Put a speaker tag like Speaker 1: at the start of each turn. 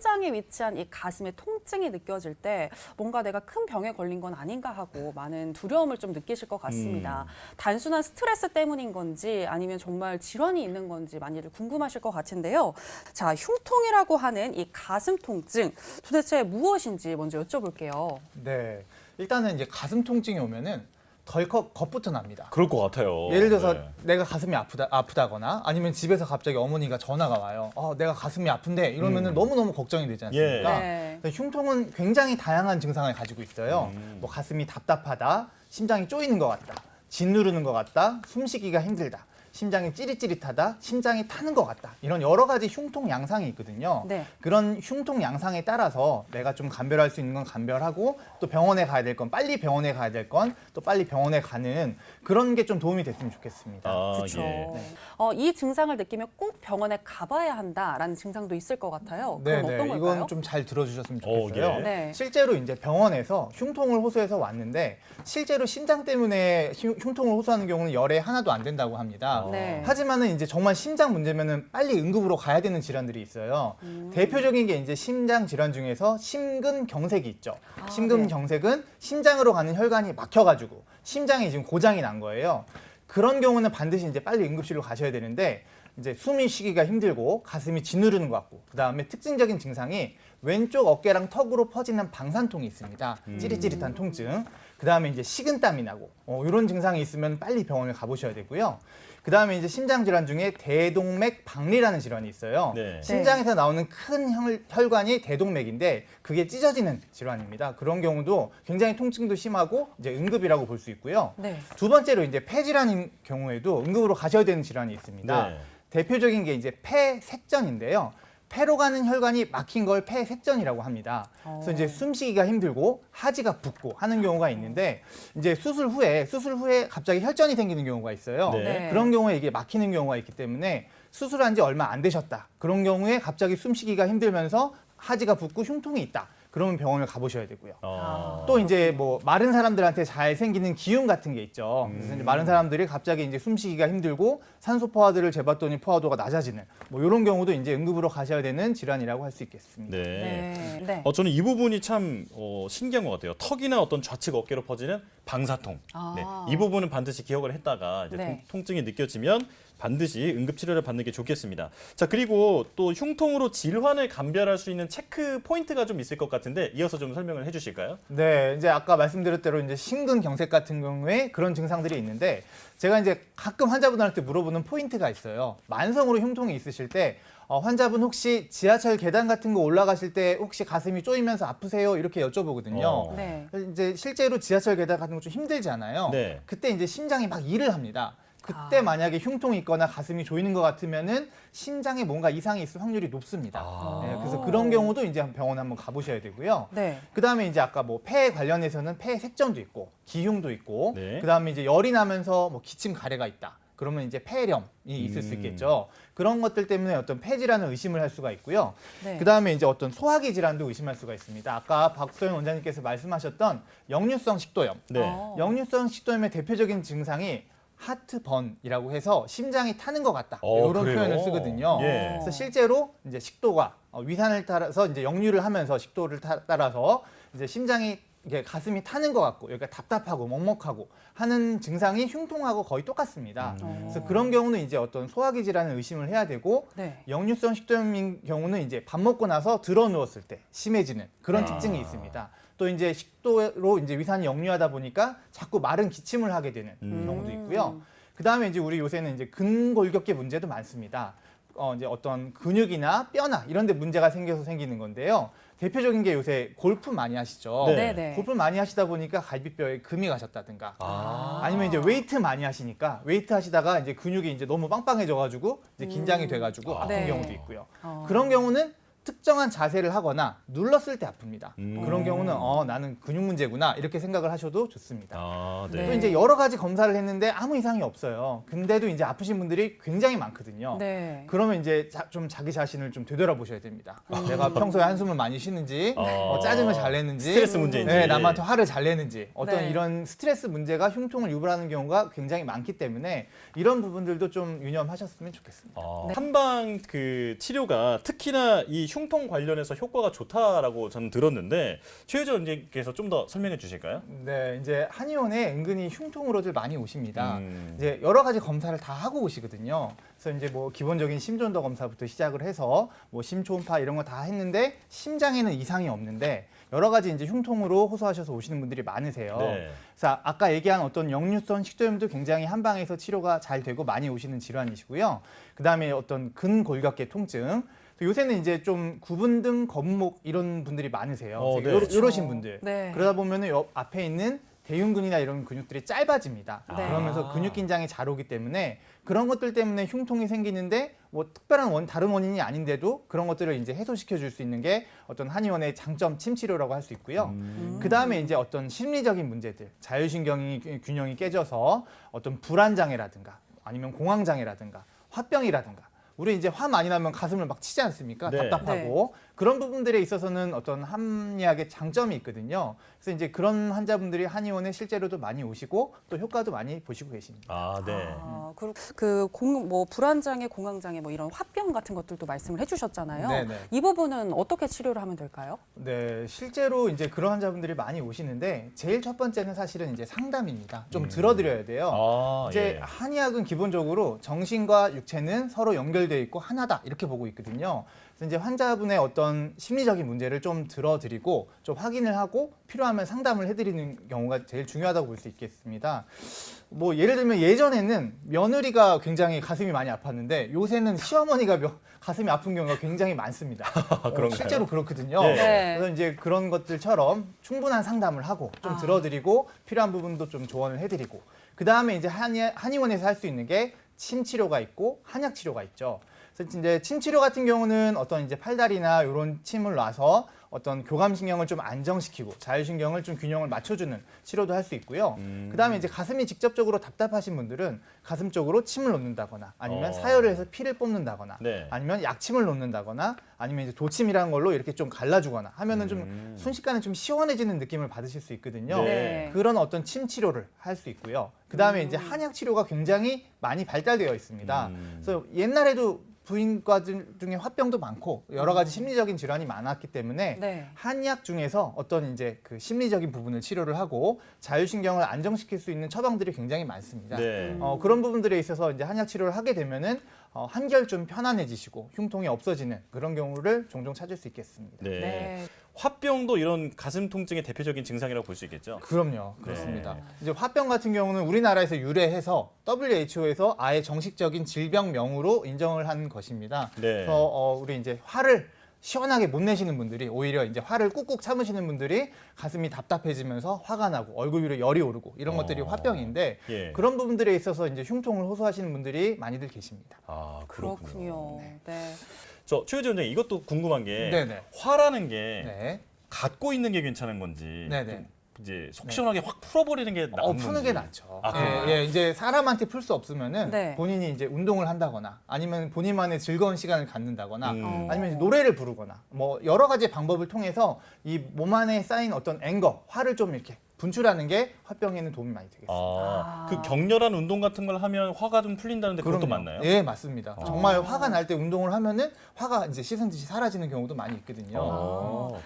Speaker 1: 심장에 위치한 이 가슴의 통증이 느껴질 때 뭔가 내가 큰 병에 걸린 건 아닌가 하고 많은 두려움을 좀 느끼실 것 같습니다. 단순한 스트레스 때문인 건지 아니면 정말 질환이 있는 건지 많이들 궁금하실 것 같은데요. 자, 흉통이라고 하는 이 가슴 통증 도대체 무엇인지 먼저 여쭤볼게요.
Speaker 2: 네. 일단은 이제 가슴 통증이 오면은 덜컥 겁부터 납니다.
Speaker 3: 그럴 것 같아요.
Speaker 2: 예를 들어서
Speaker 3: 네.
Speaker 2: 내가 가슴이 아프다, 아프다거나 아니면 집에서 갑자기 어머니가 전화가 와요. 어, 내가 가슴이 아픈데 이러면은
Speaker 3: 음.
Speaker 2: 너무너무 걱정이 되지 않습니까?
Speaker 1: 네.
Speaker 2: 그래서 흉통은 굉장히 다양한 증상을 가지고 있어요.
Speaker 3: 음.
Speaker 2: 뭐 가슴이 답답하다, 심장이 쪼이는 것 같다, 짓누르는 것 같다, 숨쉬기가 힘들다, 심장이 찌릿찌릿하다, 심장이 타는 것 같다. 이런 여러 가지 흉통 양상이 있거든요.
Speaker 1: 네.
Speaker 2: 그런 흉통 양상에 따라서 내가 좀 감별할 수 있는 건 감별하고 또 병원에 가야 될 건 빨리 병원에 가야 될 건 또 빨리 병원에 가는 그런 게 좀 도움이 됐으면 좋겠습니다.
Speaker 3: 아,
Speaker 1: 그렇죠.
Speaker 3: 예.
Speaker 1: 어, 이 증상을 느끼면 꼭 병원에 가봐야 한다라는 증상도 있을 것 같아요. 그럼 어떤 걸까요?
Speaker 2: 이건 좀 잘 들어주셨으면
Speaker 3: 어,
Speaker 2: 좋겠어요.
Speaker 3: 예.
Speaker 1: 네.
Speaker 2: 실제로 이제 병원에서 흉통을 호소해서 왔는데 실제로 심장 때문에 흉- 흉통을 호소하는 경우는 열에 하나도 안 된다고 합니다.
Speaker 1: 네.
Speaker 2: 하지만은 이제 정말 심장 문제면은 빨리 응급으로 가야 되는 질환들이 있어요.
Speaker 1: 음.
Speaker 2: 대표적인 게 이제 심장 질환 중에서 심근경색이 있죠.
Speaker 1: 아,
Speaker 2: 심근경색은 심장으로 가는 혈관이 막혀가지고 심장이 지금 고장이 난 거예요. 그런 경우는 반드시 이제 빨리 응급실로 가셔야 되는데 이제 숨이 쉬기가 힘들고 가슴이 짓누르는 것 같고 그 다음에 특징적인 증상이 왼쪽 어깨랑 턱으로 퍼지는 방산통이 있습니다. 찌릿찌릿한 통증. 그 다음에 이제 식은땀이 나고 어, 이런 증상이 있으면 빨리 병원을 가보셔야 되고요. 그 다음에 이제 심장 질환 중에 대동맥 박리라는 질환이 있어요.
Speaker 3: 네.
Speaker 2: 심장에서 나오는 큰 혈, 혈관이 대동맥인데 그게 찢어지는 질환입니다. 그런 경우도 굉장히 통증도 심하고 이제 응급이라고 볼 수 있고요.
Speaker 1: 네.
Speaker 2: 두 번째로 이제 폐 질환인 경우에도 응급으로 가셔야 되는 질환이 있습니다.
Speaker 3: 네.
Speaker 2: 대표적인 게 이제 폐색전인데요. 폐로 가는 혈관이 막힌 걸 폐색전이라고 합니다. 그래서
Speaker 1: 어.
Speaker 2: 이제 숨쉬기가 힘들고 하지가 붓고 하는 경우가 있는데 이제 수술 후에 수술 후에 갑자기 혈전이 생기는 경우가 있어요.
Speaker 3: 네.
Speaker 1: 네.
Speaker 2: 그런 경우에 이게 막히는 경우가 있기 때문에 수술한 지 얼마 안 되셨다. 그런 경우에 갑자기 숨쉬기가 힘들면서 하지가 붓고 흉통이 있다. 그러면 병원을 가보셔야 되고요.
Speaker 3: 아.
Speaker 2: 또 이제 뭐 마른 사람들한테 잘 생기는 기흉 같은 게 있죠. 그래서 이제 마른 사람들이 갑자기 이제 숨쉬기가 힘들고 산소 포화도를 재봤더니 포화도가 낮아지는 뭐 이런 경우도 이제 응급으로 가셔야 되는 질환이라고 할 수 있겠습니다.
Speaker 3: 네.
Speaker 1: 네. 네.
Speaker 3: 어, 저는 이 부분이 참 어, 신기한 것 같아요. 턱이나 어떤 좌측 어깨로 퍼지는 방사통.
Speaker 1: 아.
Speaker 3: 네. 이 부분은 반드시 기억을 했다가 이제
Speaker 1: 네.
Speaker 3: 통, 통증이 느껴지면 반드시 응급 치료를 받는 게 좋겠습니다. 자 그리고 또 흉통으로 질환을 감별할 수 있는 체크 포인트가 좀 있을 것 같은데 이어서 좀 설명을 해주실까요?
Speaker 2: 네, 이제 아까 말씀드렸 대로 이제 심근경색 같은 경우에 그런 증상들이 있는데 제가 이제 가끔 환자분들한테 물어보는 포인트가 있어요. 만성으로 흉통이 있으실 때 어, 환자분 혹시 지하철 계단 같은 거 올라가실 때 혹시 가슴이 쪼이면서 아프세요? 이렇게 여쭤보거든요.
Speaker 3: 어.
Speaker 1: 네.
Speaker 2: 이제 실제로 지하철 계단 같은 거 좀 힘들잖아요.
Speaker 3: 네.
Speaker 2: 그때 이제 심장이 막 일을 합니다. 그때
Speaker 1: 아.
Speaker 2: 만약에 흉통이 있거나 가슴이 조이는 것 같으면은 심장에 뭔가 이상이 있을 확률이 높습니다.
Speaker 3: 아.
Speaker 2: 네, 그래서 그런 경우도 이제 병원에 한번 가보셔야 되고요.
Speaker 1: 네.
Speaker 2: 그 다음에 이제 아까 뭐폐 관련해서는 폐 색전도 있고 기흉도 있고
Speaker 3: 네.
Speaker 2: 그 다음에 이제 열이 나면서 뭐 기침 가래가 있다. 그러면 이제 폐렴이 있을 수
Speaker 3: 음.
Speaker 2: 있겠죠. 그런 것들 때문에 어떤 폐 질환을 의심을 할 수가 있고요.
Speaker 1: 네.
Speaker 2: 그 다음에 이제 어떤 소화기 질환도 의심할 수가 있습니다. 아까 박소연 원장님께서 말씀하셨던 역류성 식도염.
Speaker 3: 네.
Speaker 1: 어.
Speaker 2: 역류성 식도염의 대표적인 증상이 하트번이라고 해서 심장이 타는 것 같다.
Speaker 3: 어,
Speaker 2: 이런
Speaker 3: 그래요?
Speaker 2: 표현을 쓰거든요.
Speaker 3: 예.
Speaker 2: 그래서 실제로 이제 식도가 어, 위산을 따라서 이제 역류를 하면서 식도를 타- 따라서 이제 심장이 이게 가슴이 타는 것 같고 여기가 답답하고 먹먹하고 하는 증상이 흉통하고 거의 똑같습니다.
Speaker 3: 음.
Speaker 2: 그래서 그런 경우는 이제 어떤 소화기 질환을 의심을 해야 되고
Speaker 1: 네.
Speaker 2: 역류성 식도염인 경우는 이제 밥 먹고 나서 들어 누웠을 때 심해지는 그런
Speaker 3: 아.
Speaker 2: 특징이 있습니다. 또 이제 식도로 이제 위산이 역류하다 보니까 자꾸 마른 기침을 하게 되는
Speaker 3: 음.
Speaker 2: 경우도 있고요. 그 다음에 이제 우리 요새는 이제 근골격계 문제도 많습니다. 어, 이제 어떤 근육이나 뼈나 이런 데 문제가 생겨서 생기는 건데요. 대표적인 게 요새 골프 많이 하시죠.
Speaker 3: 네.
Speaker 1: 네. 네.
Speaker 2: 골프 많이 하시다 보니까 갈비뼈에 금이 가셨다든가
Speaker 3: 아.
Speaker 2: 아니면 이제 웨이트 많이 하시니까 웨이트 하시다가 이제 근육이 이제 너무 빵빵해져 가지고 이제 긴장이 돼 가지고 아픈
Speaker 1: 네.
Speaker 2: 경우도 있고요.
Speaker 1: 어.
Speaker 2: 그런 경우는 특정한 자세를 하거나 눌렀을 때 아픕니다.
Speaker 3: 음.
Speaker 2: 그런 경우는 어 나는 근육 문제구나 이렇게 생각을 하셔도 좋습니다.
Speaker 3: 아,
Speaker 1: 네.
Speaker 2: 또 이제 여러 가지 검사를 했는데 아무 이상이 없어요. 근데도 이제 아프신 분들이 굉장히 많거든요.
Speaker 1: 네.
Speaker 2: 그러면 이제 자- 좀 자기 자신을 좀 되돌아보셔야 됩니다. 내가 평소에 한숨을 많이 쉬는지,
Speaker 3: 어.
Speaker 2: 어, 짜증을 잘 내는지,
Speaker 3: 스트레스 문제인지.
Speaker 2: 네, 남한테 화를 잘 내는지, 어떤
Speaker 1: 네.
Speaker 2: 이런 스트레스 문제가 흉통을 유발하는 경우가 굉장히 많기 때문에 이런 부분들도 좀 유념하셨으면 좋겠습니다.
Speaker 3: 아,
Speaker 1: 네.
Speaker 3: 한방 그 치료가 특히나 이 흉통 관련해서 효과가 좋다라고 저는 들었는데 최유정 원장님께서 좀 더 설명해 주실까요?
Speaker 2: 네, 이제 한의원에 은근히 흉통으로들 많이 오십니다.
Speaker 3: 음.
Speaker 2: 이제 여러 가지 검사를 다 하고 오시거든요. 그래서 이제 뭐 기본적인 심전도 검사부터 시작을 해서 뭐 심초음파 이런 거 다 했는데 심장에는 이상이 없는데 여러 가지 이제 흉통으로 호소하셔서 오시는 분들이 많으세요.
Speaker 3: 네.
Speaker 2: 그래서 아까 얘기한 어떤 역류성 식도염도 굉장히 한 방에서 치료가 잘 되고 많이 오시는 질환이시고요. 그다음에 어떤 근골격계 통증. 요새는 이제 좀 구분 등 건목 이런 분들이 많으세요.
Speaker 3: 어, 네.
Speaker 2: 요러-
Speaker 3: 그렇죠.
Speaker 2: 요러 신 분들.
Speaker 1: 네.
Speaker 2: 그러다 보면은 옆 앞에 있는 대흉근이나 이런 근육들이 짧아집니다.
Speaker 1: 네.
Speaker 2: 그러면서 근육 긴장이 잘 오기 때문에 그런 것들 때문에 흉통이 생기는데 뭐 특별한 원 다른 원인이 아닌데도 그런 것들을 이제 해소시켜 줄 수 있는 게 어떤 한의원의 장점 침치료라고 할 수 있고요.
Speaker 3: 음.
Speaker 2: 그 다음에 이제 어떤 심리적인 문제들, 자율신경이 균형이 깨져서 어떤 불안 장애라든가 아니면 공황 장애라든가 화병이라든가 우리 이제 화 많이 나면 가슴을 막 치지 않습니까?
Speaker 3: 네.
Speaker 2: 답답하고 그런 부분들에 있어서는 어떤 한의학의 장점이 있거든요. 그래서 이제 그런 환자분들이 한의원에 실제로도 많이 오시고 또 효과도 많이 보시고 계십니다.
Speaker 3: 아, 네.
Speaker 1: 아, 그리고 그공뭐 불안장애, 공황장애 뭐 이런 화병 같은 것들도 말씀을 해주셨잖아요.
Speaker 2: 네네.
Speaker 1: 이 부분은 어떻게 치료를 하면 될까요?
Speaker 2: 네, 실제로 이제 그런 환자분들이 많이 오시는데 제일 첫 번째는 사실은 이제 상담입니다. 좀 들어드려야 돼요.
Speaker 3: 아,
Speaker 2: 이제
Speaker 3: 예.
Speaker 2: 한의학은 기본적으로 정신과 육체는 서로 연결되어 있고 하나다 이렇게 보고 있거든요. 그래서 이제 환자분의 어떤 심리적인 문제를 좀 들어드리고 좀 확인을 하고 필요하면 상담을 해드리는 경우가 제일 중요하다고 볼 수 있겠습니다. 뭐 예를 들면 예전에는 며느리가 굉장히 가슴이 많이 아팠는데 요새는 시어머니가 며- 가슴이 아픈 경우가 굉장히 많습니다. 어,
Speaker 3: 그런가요?
Speaker 2: 실제로 그렇거든요.
Speaker 3: 네.
Speaker 1: 네.
Speaker 2: 그래서 이제 그런 것들처럼 충분한 상담을 하고 좀
Speaker 1: 아.
Speaker 2: 들어드리고 필요한 부분도 좀 조언을 해드리고 그 다음에 이제 한의, 한의원에서 할 수 있는 게 침 치료가 있고 한약 치료가 있죠. 그래서 이제 침 치료 같은 경우는 어떤 이제 팔다리나 이런 침을 놔서 어떤 교감 신경을 좀 안정시키고 자율신경을 좀 균형을 맞춰주는 치료도 할 수 있고요.
Speaker 3: 음.
Speaker 2: 그다음에 이제 가슴이 직접적으로 답답하신 분들은 가슴 쪽으로 침을 놓는다거나 아니면
Speaker 3: 어.
Speaker 2: 사혈을 해서 피를 뽑는다거나
Speaker 3: 네.
Speaker 2: 아니면 약침을 놓는다거나 아니면 이제 도침이라는 걸로 이렇게 좀 갈라주거나 하면은
Speaker 3: 음.
Speaker 2: 좀 순식간에 좀 시원해지는 느낌을 받으실 수 있거든요.
Speaker 3: 네.
Speaker 2: 그런 어떤 침 치료를 할 수 있고요. 그 다음에
Speaker 1: 음.
Speaker 2: 이제 한약 치료가 굉장히 많이 발달되어 있습니다.
Speaker 3: 음.
Speaker 2: 그래서 옛날에도 부인과들 중에 화병도 많고 여러 가지 심리적인 질환이 많았기 때문에
Speaker 1: 네.
Speaker 2: 한약 중에서 어떤 이제 그 심리적인 부분을 치료를 하고 자율신경을 안정시킬 수 있는 처방들이 굉장히 많습니다.
Speaker 3: 네.
Speaker 2: 어, 그런 부분들에 있어서 이제 한약 치료를 하게 되면은 어, 한결 좀 편안해지시고 흉통이 없어지는 그런 경우를 종종 찾을 수 있겠습니다.
Speaker 3: 네.
Speaker 1: 네.
Speaker 3: 화병도 이런 가슴 통증의 대표적인 증상이라고 볼 수 있겠죠.
Speaker 2: 그럼요, 그렇습니다.
Speaker 3: 네.
Speaker 2: 이제 화병 같은 경우는 우리나라에서 유래해서 WHO에서 아예 정식적인 질병명으로 인정을 한 것입니다.
Speaker 3: 네.
Speaker 2: 그래서 어, 우리 이제 화를 시원하게 못 내시는 분들이 오히려 이제 화를 꾹꾹 참으시는 분들이 가슴이 답답해지면서 화가 나고 얼굴 위로 열이 오르고 이런 것들이
Speaker 3: 어.
Speaker 2: 화병인데
Speaker 3: 예.
Speaker 2: 그런 부분들에 있어서 이제 흉통을 호소하시는 분들이 많이들 계십니다.
Speaker 3: 아, 그렇군요.
Speaker 1: 그렇군요. 네.
Speaker 3: 저 최유재 원장님 이것도 궁금한 게
Speaker 2: 네네.
Speaker 3: 화라는 게
Speaker 2: 네.
Speaker 3: 갖고 있는 게 괜찮은 건지
Speaker 2: 네네.
Speaker 3: 좀 이제 속 시원하게 확 풀어버리는 게
Speaker 2: 어,
Speaker 3: 건지.
Speaker 2: 푸는 게 낫죠.
Speaker 3: 아,
Speaker 2: 예? 예, 이제 사람한테 풀 수 없으면은
Speaker 1: 네.
Speaker 2: 본인이 이제 운동을 한다거나 아니면 본인만의 즐거운 시간을 갖는다거나
Speaker 3: 음.
Speaker 2: 아니면 이제 노래를 부르거나 뭐 여러 가지 방법을 통해서 이 몸 안에 쌓인 어떤 앵거, 화를 좀 이렇게 분출하는 게 화병에는 도움이 많이 되겠습니다.
Speaker 3: 아,
Speaker 1: 아.
Speaker 3: 그 격렬한 운동 같은 걸 하면 화가 좀 풀린다는데 그것도
Speaker 2: 그럼요.
Speaker 3: 맞나요?
Speaker 2: 예, 맞습니다.
Speaker 3: 어.
Speaker 2: 정말 화가 날 때 운동을 하면은 화가 이제 씻은 듯이 사라지는 경우도 많이 있거든요.
Speaker 3: 어.